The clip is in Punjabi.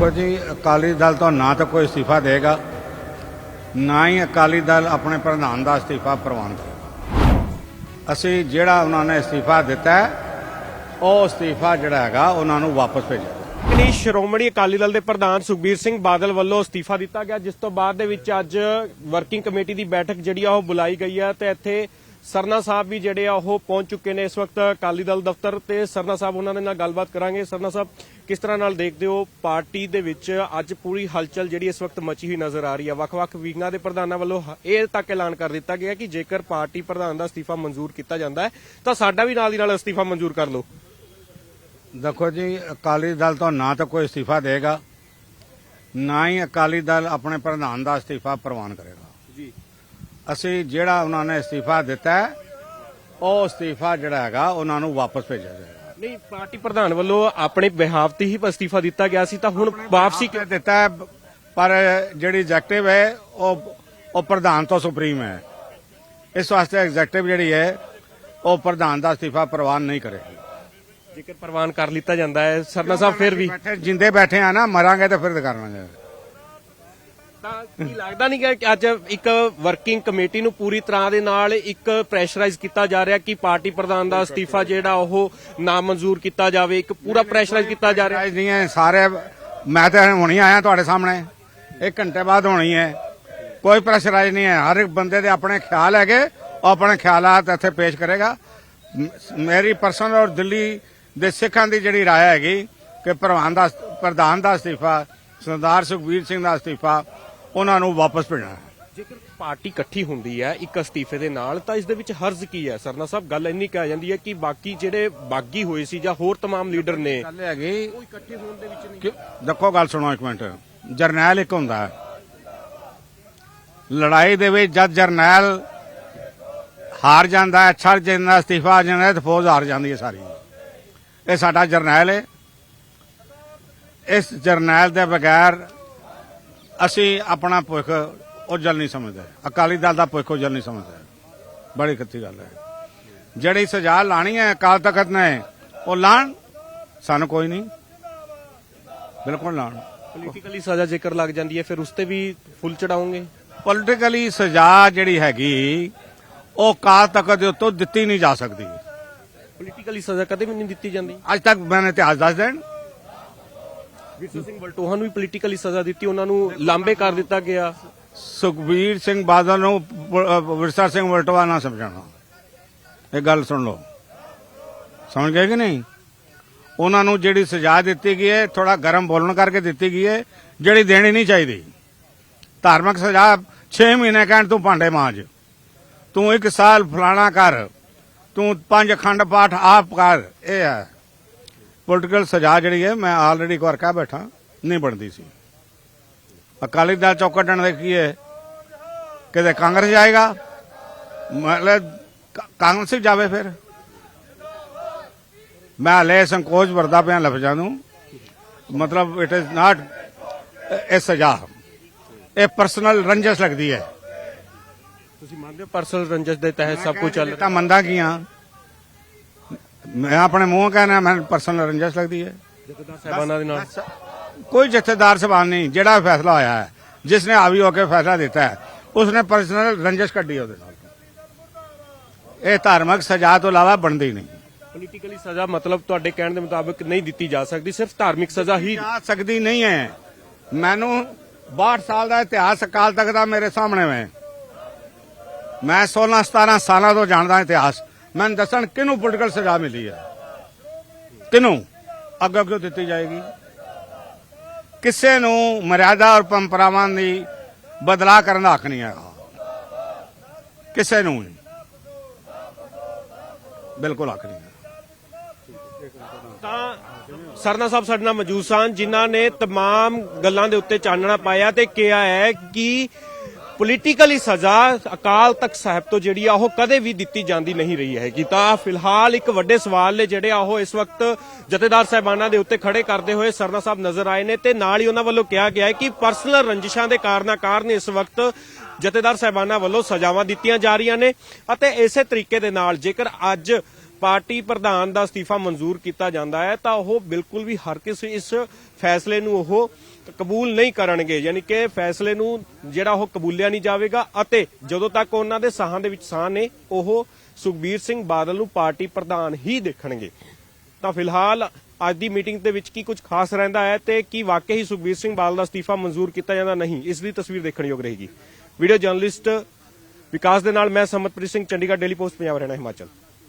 ਦੇਖੋ ਜੀ, ਅਕਾਲੀ ਦਲ ਤੋਂ ਨਾ ਤਾਂ ਕੋਈ ਅਸਤੀਫਾ ਦੇਗਾ, ਨਾ ਹੀ ਅਕਾਲੀ ਦਲ ਆਪਣੇ ਪ੍ਰਧਾਨ ਦਾ ਅਸਤੀਫਾ ਪ੍ਰਵਾਨ ਅਸੀਂ ਜਿਹੜਾ ਉਹਨਾਂ ਨੇ ਅਸਤੀਫਾ ਦਿੱਤਾ ਉਹ ਅਸਤੀਫਾ ਜਿਹੜਾ ਹੈਗਾ, ਉਹਨਾਂ ਨੂੰ ਵਾਪਸ ਭੇਜਿਆ ਨਹੀਂ ਸ਼੍ਰੋਮਣੀ ਅਕਾਲੀ ਦਲ ਦੇ ਪ੍ਰਧਾਨ ਸੁਖਬੀਰ ਸਿੰਘ ਬਾਦਲ ਵੱਲੋਂ ਅਸਤੀਫਾ ਦਿੱਤਾ ਗਿਆ, ਜਿਸ ਤੋਂ ਬਾਅਦ ਦੇ ਵਿੱਚ ਅੱਜ ਵਰਕਿੰਗ ਕਮੇਟੀ ਦੀ ਬੈਠਕ ਜਿਹੜੀ ਆ ਉਹ ਬੁਲਾਈ ਗਈ ਹੈ ਤੇ ਇੱਥੇ ਸਰਨਾ ਸਾਹਿਬ ਵੀ ਜਿਹੜੇ ਆ, ਉਹ ਪਹੁੰਚ ਚੁੱਕੇ ਨੇ ਇਸ ਵਕਤ ਅਕਾਲੀ ਦਲ ਦਫ਼ਤਰ ਤੇ। ਸਰਨਾ ਸਾਹਿਬ, ਉਹਨਾਂ ਦੇ ਨਾਲ ਗੱਲਬਾਤ ਕਰਾਂਗੇ। ਸਰਨਾ ਸਾਹਿਬ, ਕਿਸ ਤਰ੍ਹਾਂ ਨਾਲ ਦੇਖਦੇ ਹੋ ਪਾਰਟੀ ਦੇ ਵਿੱਚ ਅੱਜ ਪੂਰੀ ਹਲਚਲ ਜਿਹੜੀ ਇਸ ਵਕਤ ਮਚੀ ਹੋਈ ਨਜ਼ਰ ਆ ਰਹੀ ਹੈ ਵੱਖ-ਵੱਖ ਵਿੰਗਾਂ ਦੇ ਪ੍ਰਧਾਨਾਂ ਵੱਲੋਂ ਇਹ ਤੱਕ ਐਲਾਨ ਕਰ ਦਿੱਤਾ ਗਿਆ ਕਿ ਜੇਕਰ ਪਾਰਟੀ ਪ੍ਰਧਾਨ ਦਾ ਅਸਤੀਫਾ ਮਨਜ਼ੂਰ ਕੀਤਾ ਜਾਂਦਾ ਹੈ, ਤਾਂ ਸਾਡਾ ਵੀ ਨਾਲ ਦੀ ਨਾਲ ਅਸਤੀਫਾ ਮਨਜ਼ੂਰ ਕਰ ਲਓ। ਦੇਖੋ ਜੀ, ਅਕਾਲੀ ਦਲ ਤੋਂ ਨਾ ਤਾਂ ਕੋਈ ਅਸਤੀਫਾ ਦੇਗਾ, ਨਾ ਹੀ ਅਕਾਲੀ ਦਲ ਆਪਣੇ ਪ੍ਰਧਾਨ ਦਾ ਅਸਤੀਫਾ ਪ੍ਰਵਾਨ ਕਰੇਗਾ। ਅਸੀਂ ਜਿਹੜਾ ਉਹਨਾਂ ਨੇ ਅਸਤੀਫਾ ਦਿੱਤਾ ਹੈ, ਉਹ ਅਸਤੀਫਾ ਜਿਹੜਾ ਹੈਗਾ ਉਹਨਾਂ ਨੂੰ ਵਾਪਸ ਭੇਜਿਆ ਜਾਏਗਾ। ਨਹੀਂ ਪਾਰਟੀ ਪ੍ਰਧਾਨ ਵੱਲੋਂ ਆਪਣੇ ਬਿਹਾਫ ਤੇ ਹੀ ਅਸਤੀਫਾ ਦਿੱਤਾ ਗਿਆ ਸੀ ਤਾਂ ਹੁਣ ਵਾਪਸੀ ਕਿ ਦਿੱਤਾ ਹੈ, ਪਰ ਜਿਹੜੀ ਐਗਜ਼ੈਕਟਿਵ ਹੈ ਉਹ ਉਹ ਪ੍ਰਧਾਨ ਤੋਂ ਸੁਪਰੀਮ ਹੈ। ਇਸ ਵਾਸਤੇ ਐਗਜ਼ੈਕਟਿਵ ਜਿਹੜੀ ਹੈ ਉਹ ਪ੍ਰਧਾਨ ਦਾ ਅਸਤੀਫਾ ਪ੍ਰਵਾਨ ਨਹੀਂ ਕਰੇਗੀ। ਜੇਕਰ ਪ੍ਰਵਾਨ ਕਰ ਲਿੱਤਾ ਜਾਂਦਾ ਹੈ ਸਰਨਾ ਸਾਹਿਬ ਫਿਰ ਵੀ ਬੈਠੇ ਜਿੰਦੇ ਬੈਠੇ ਆ ਨਾ ਮਰਾਂਗੇ ਤਾਂ ਫਿਰ ਕਰਨਾ ਜਾਏਗਾ। ਤਾਂ ਕੀ ਲੱਗਦਾ ਨਹੀਂ ਕਿ ਅੱਜ ਇੱਕ ਵਰਕਿੰਗ ਕਮੇਟੀ ਨੂੰ ਪੂਰੀ ਤਰ੍ਹਾਂ ਦੇ ਨਾਲ ਇੱਕ ਪ੍ਰੈਸ਼ਰਾਈਜ਼ ਕੀਤਾ ਜਾ ਰਿਹਾ ਕਿ ਪਾਰਟੀ ਪ੍ਰਧਾਨ ਦਾ ਅਸਤੀਫਾ ਜਿਹੜਾ ਉਹ ਨਾ ਮਨਜ਼ੂਰ ਕੀਤਾ ਜਾਵੇ, ਇੱਕ ਪੂਰਾ ਪ੍ਰੈਸ਼ਰਾਈਜ਼ ਕੀਤਾ ਜਾ ਰਿਹਾ। ਨਹੀਂ ਹੈ, ਸਾਰੇ ਮੈਂ ਤਾਂ ਹੁਣੀ ਆਇਆ ਤੁਹਾਡੇ ਸਾਹਮਣੇ। ਇੱਕ ਘੰਟੇ ਬਾਅਦ ਹੋਣੀ ਹੈ। ਕੋਈ ਪ੍ਰੈਸ਼ਰਾਈਜ਼ ਨਹੀਂ ਹੈ। ਹਰ ਇੱਕ ਬੰਦੇ ਦੇ ਆਪਣੇ ਖਿਆਲ ਹੈਗੇ, ਉਹ ਆਪਣੇ ਖਿਆਲਾਤ ਇੱਥੇ ਪੇਸ਼ ਕਰੇਗਾ। ਮੇਰੀ ਪਰਸਨਲ ਔਰ ਦਿੱਲੀ ਦੇ ਸਿੱਖਾਂ ਦੀ ਜਿਹੜੀ ਰਾਏ ਹੈਗੀ ਕਿ ਪ੍ਰਧਾਨ ਦਾ ਪ੍ਰਧਾਨ ਦਾ ਅਸਤੀਫਾ, ਸਰਦਾਰ ਸੁਖਬੀਰ ਸਿੰਘ ਦਾ ਅਸਤੀਫਾ ਉਹਨਾਂ ਨੂੰ ਵਾਪਸ ਭੇਜਣਾ ਹੈ ਜੇਕਰ ਪਾਰਟੀ ਇਕੱਠੀ ਹੁੰਦੀ ਹੈ ਇੱਕ ਅਸਤੀਫੇ ਦੇ ਨਾਲ ਤਾਂ ਇਸ ਦੇ ਵਿੱਚ ਹਰਜ਼ ਕੀ ਹੈ ਸਰਨਾ ਸਾਹਿਬ ਗੱਲ ਇੰਨੀ ਕਹਿ ਜਾਂਦੀ ਹੈ ਕਿ ਬਾਕੀ ਜਿਹੜੇ ਬਾਗੀ ਹੋਏ ਸੀ ਜਾਂ ਹੋਰ तमाम ਲੀਡਰ ਨੇ ਗੱਲ ਹੈਗੀ ਉਹ ਇਕੱਠੇ ਹੋਣ ਦੇ ਵਿੱਚ ਨਹੀਂ ਕਿ ਦੇਖੋ ਗੱਲ ਸੁਣੋ ਇੱਕ ਮਿੰਟ ਜਰਨੈਲ ਇੱਕ ਹੁੰਦਾ ਹੈ ਲੜਾਈ ਦੇ ਵਿੱਚ ਜਦ ਜਰਨੈਲ ਹਾਰ ਜਾਂਦਾ ਹੈ ਛੜ ਜਾਂਦਾ ਅਸਤੀਫਾ ਆ ਜਾਂਦਾ ਹੈ, ਤੇ ਫੌਜ ਹਾਰ ਜਾਂਦੀ ਹੈ ਸਾਰੀ ਇਹ ਸਾਡਾ ਜਰਨੈਲ ਹੈ ਇਸ ਜਰਨੈਲ ਦੇ ਬਗੈਰ ਅਸੀਂ ਆਪਣਾ ਭੁੱਖ ਉਜਲ ਨਹੀਂ ਸਮਝਦੇ। ਅਕਾਲੀ ਦਲ ਦਾ ਭੁੱਖ ਉਜਲ ਨਹੀਂ ਸਮਝਦੇ। ਬੜੀ ਕੱਚੀ ਗੱਲ ਹੈ। ਜਿਹੜੀ ਸਜ਼ਾ ਲਾਣੀ ਹੈ ਅਕਾਲ ਤਖਤ ਨੇ ਉਹ ਲਾਣ ਸਾਨੂੰ ਕੋਈ ਨਹੀਂ। ਬਿਲਕੁਲ ਲਾਣ। ਪੋਲੀਟੀਕਲੀ ਸਜ਼ਾ ਜੇਕਰ ਲੱਗ ਜਾਂਦੀ ਹੈ ਫਿਰ ਉਸ ਤੇ ਵੀ ਫੁੱਲ ਚੜਾਉਂਗੇ ਪੋਲੀਟੀਕਲੀ ਸਜ਼ਾ ਜਿਹੜੀ ਹੈਗੀ ਉਹ ਕਾਲ ਤੱਕ ਦੇ ਉੱਤੋਂ ਦਿੱਤੀ ਨਹੀਂ ਜਾ ਸਕਦੀ। ਪੋਲੀਟੀਕਲੀ ਸਜ਼ਾ ਕਦੇ ਵੀ ਨਹੀਂ ਦਿੱਤੀ ਜਾਂਦੀ? ਅੱਜ ਤੱਕ ਮੈंने ਇਤਿਹਾਸ ਦੱਸ ਦੇਣ। ਵਿਰਸਾ ਸਿੰਘ ਬਲਟੋਹਾ ਨੂੰ ਵੀ ਪੋਲੀਟੀਕਲੀ ਸਜ਼ਾ ਦਿੱਤੀ, ਉਹਨਾਂ ਨੂੰ ਲਾਂਬੇ ਕਰ ਦਿੱਤਾ ਗਿਆ। ਸੁਖਬੀਰ ਸਿੰਘ ਬਾਦਲ ਨੂੰ ਪ- ਵਿਰਸਾ ਸਿੰਘ ਵਲਟਵਾ ਨਾ ਸਮਝਾਣਾ ਇਹ ਗੱਲ ਸੁਣ ਲਓ। ਸਮਝ ਗਏ ਕਿ ਨਹੀਂ? ਉਹਨਾਂ ਨੂੰ ਜਿਹੜੀ ਸਜ਼ਾ ਦਿੱਤੀ ਗਈ ਹੈ ਥੋੜਾ ਗਰਮ ਬੋਲਣ ਕਰਕੇ ਦਿੱਤੀ ਗਈ ਹੈ, ਜਿਹੜੀ ਦੇਣੀ ਨਹੀਂ ਚਾਹੀਦੀ। ਧਾਰਮਿਕ ਸਜ਼ਾ 6 ਮਹੀਨੇ ਕਹਿਣ ਤੂੰ ਭਾਂਡੇ ਮਾਂਜ। ਤੂੰ ਇੱਕ ਸਾਲ ਫਲਾਣਾ ਕਰ। ਤੂੰ ਪੰਜ ਅਖੰਡ ਪਾਠ ਆਪ ਕਰ। ਇਹ ਹੈ। ਪੋਲੀਟੀਕਲ ਸਜ਼ਾ ਜਿਹੜੀ ਹੈ ਮੈਂ ਆਲਰੇਡੀ ਇੱਕ ਵਾਰ ਕਹਿ ਬੈਠਾ ਨਹੀਂ ਬਣਦੀ ਸੀ। ਅਕਾਲੀ ਦਲ ਚੋਂ ਕੱਢਣ ਦੇ ਕੀ ਹੈ? ਕਿਤੇ ਕਾਂਗਰਸ ਜਾਏਗਾ? ਮਤਲਬ ਕਾ- ਕਾਂਗਰਸ ਹੀ ਜਾਵੇ ਫਿਰ। ਮੈਂ ਹਲੇ ਸੰਕੋਚ ਵਰਦਾ ਪਿਆ ਲਫ਼ਜ਼ਾਂ ਨੂੰ। ਮਤਲਬ ਇਟ ਇਜ਼ ਨਾਟ ਇਹ ਸਜ਼ਾ। ਇਹ ਪਰਸਨਲ ਰੰਜਸ ਲੱਗਦੀ ਹੈ। ਤੁਸੀਂ ਮੰਨਦੇ ਹੋ ਪਰਸਨਲ ਰੰਜਸ ਦੇ ਤਹਿਤ ਸਭ ਕੁਝ ਚੱਲ ਰਿਹਾ ਤਾਂ ਮੰਦਾ ਕੀਆਂ ਮੈਂ ਆਪਣੇ ਮੂੰਹ ਕਹਿਣਾ ਮੈਂ ਪਰਸਨਲ ਰੰਜਸ ਲੱਗਦੀ ਹੈ। ਜਥੇਦਾਰ ਸਾਹਿਬਾਨਾਂ ਦੇ ਨਾਲ। ਕੋਈ ਜਥੇਦਾਰ ਸਭਾ ਨਹੀਂ ਜਿਹੜਾ ਫੈਸਲਾ ਹੋਇਆ ਹੈ ਜਿਸ ਨੇ ਆਵੀ ਹੋ ਕੇ ਫੈਸਲਾ ਦਿੱਤਾ ਹੈ ਉਸਨੇ ਪਰਸਨਲ ਰੰਜਸ ਕੱਢੀ ਉਹਦੇ ਨਾਲ। ਇਹ ਧਾਰਮਿਕ ਸਜ਼ਾ ਤੋਂ ਇਲਾਵਾ ਬਣਦੀ ਨਹੀਂ। ਪੋਲੀਟੀਕਲੀ ਸਜ਼ਾ ਮਤਲਬ ਤੁਹਾਡੇ ਕਹਿਣ ਦੇ ਮੁਤਾਬਕ ਨਹੀਂ ਦਿੱਤੀ ਜਾ ਸਕਦੀ ਸਿਰਫ ਧਾਰਮਿਕ ਸਜ਼ਾ ਹੀ। ਜਾ ਸਕਦੀ ਨਹੀਂ ਹੈ। ਮੈਨੂੰ 62 ਸਾਲ ਦਾ ਇਤਿਹਾਸ ਅਕਾਲ ਤੱਕ ਦਾ ਮੇਰੇ ਸਾਹਮਣੇ ਹੈ ਮੈਂ 16 17 ਸਾਲਾਂ ਤੋਂ ਜਾਣਦਾ ਇਤਿਹਾਸ। ਮੈਨੂੰ ਦੱਸਣ ਕਿਹਨੂੰ ਪੋਲੀਟੀਕਲ ਸਜ਼ਾ ਮਿਲੀ ਹੈ ਕਿਹਨੂੰ ਅੱਗੇ ਕਿਉਂ ਦਿੱਤੀ ਜਾਏਗੀ ਕਿਸੇ ਨੂੰ ਮਰਿਆਦਾ ਔਰ ਪਰੰਪਰਾਵਾਂ ਦੀ ਬਦਲਾ ਕਰਨ ਦਾ ਹੱਕ ਨਹੀਂ ਹੈਗਾ ਕਿਸੇ ਨੂੰ ਨਹੀਂ ਬਿਲਕੁਲ ਹੱਕ ਨਹੀਂ ਹੈ ਤਾਂ ਸਰਨਾ ਸਾਹਿਬ ਸਾਡੇ ਨਾਲ ਮੌਜੂਦ ਸਨ ਜਿਨ੍ਹਾਂ ਨੇ तमाम ਗੱਲਾਂ ਦੇ ਉੱਤੇ ਚਾਨਣਾ ਪਾਇਆ ਤੇ ਕਿਹਾ ਹੈ ਕਿ ਪੋਲੀਟੀਕਲੀ ਸਜ਼ਾ ਅਕਾਲ ਤਖਤ ਸਾਹਿਬ ਤੋਂ ਜਿਹੜੀ ਆ, ਉਹ ਕਦੇ ਵੀ ਦਿੱਤੀ ਜਾਂਦੀ ਨਹੀਂ ਰਹੀ ਹੈਗੀ। ਤਾਂ ਫਿਲਹਾਲ ਇੱਕ ਵੱਡੇ ਸਵਾਲ ਨੇ ਜਿਹੜੇ ਆ, ਉਹ ਇਸ ਵਕਤ ਜਥੇਦਾਰ ਸਾਹਿਬਾਨਾਂ ਦੇ ਉੱਤੇ ਖੜੇ ਕਰਦੇ ਹੋਏ ਸਰਨਾ ਸਾਹਿਬ ਨਜ਼ਰ ਆਏ ਨੇ ਤੇ ਨਾਲ ਹੀ ਉਹਨਾਂ ਵੱਲੋਂ ਕਿਹਾ ਗਿਆ ਹੈ ਕਿ ਪਰਸਨਲ ਰੰਜਿਸ਼ਾਂ ਦੇ ਕਾਰਨਾਂ ਕਾਰਨ ਇਸ ਵਕਤ ਜਥੇਦਾਰ ਸਾਹਿਬਾਨਾਂ ਵੱਲੋਂ ਸਜ਼ਾਵਾਂ ਦਿੱਤੀਆਂ ਜਾ ਰਹੀਆਂ ਨੇ ਅਤੇ ਇਸੇ ਤਰੀਕੇ ਦੇ ਨਾਲ ਜੇਕਰ ਅੱਜ ਪਾਰਟੀ ਪ੍ਰਧਾਨ ਦਾ ਅਸਤੀਫਾ ਮਨਜ਼ੂਰ ਕੀਤਾ ਜਾਂਦਾ ਹੈ, ਤਾਂ ਉਹ ਬਿਲਕੁਲ ਵੀ ਹਰ ਕਿਸੇ ਇਸ ਫੈਸਲੇ ਨੂੰ ਉਹ ਕਬੂਲ ਨਹੀਂ ਕਰਨਗੇ, ਯਾਨੀ ਕਿ ਫੈਸਲੇ ਨੂੰ ਜਿਹੜਾ ਉਹ ਕਬੂਲਿਆ ਨਹੀਂ ਜਾਵੇਗਾ ਅਤੇ ਜਦੋਂ ਤੱਕ ਉਹਨਾਂ ਦੇ ਸਾਹਾਂ ਦੇ ਵਿੱਚ ਸਾਹ ਨੇ, ਉਹ ਸੁਖਬੀਰ ਸਿੰਘ ਬਾਦਲ ਨੂੰ ਪਾਰਟੀ ਪ੍ਰਧਾਨ ਹੀ ਦੇਖਣਗੇ। ਤਾਂ ਫਿਲਹਾਲ ਅੱਜ ਦੀ ਮੀਟਿੰਗ ਦੇ ਵਿੱਚ ਕੀ ਕੁਝ ਖਾਸ ਰਹਿੰਦਾ ਹੈ ਤੇ ਕੀ ਵਾਕਈ ਹੀ ਸੁਖਬੀਰ ਸਿੰਘ ਬਾਦਲ ਦਾ ਅਸਤੀਫਾ ਮਨਜ਼ੂਰ ਕੀਤਾ ਜਾਂਦਾ? ਨਹੀਂ, ਇਸ ਦੀ ਤਸਵੀਰ ਦੇਖਣ ਯੋਗ ਰਹੇਗੀ। ਵੀਡੀਓ ਜਰਨਲਿਸਟ ਵਿਕਾਸ ਦੇ ਨਾਲ ਮੈਂ ਸਮਤਪ੍ਰੀਤ ਸਿੰਘ, ਚੰਡੀਗੜ੍ਹ ਡੇਲੀ ਪੋਸਟ, ਪੰਜਾਬ ਹਰਿਆਣਾ ਹਿਮਾਚਲ।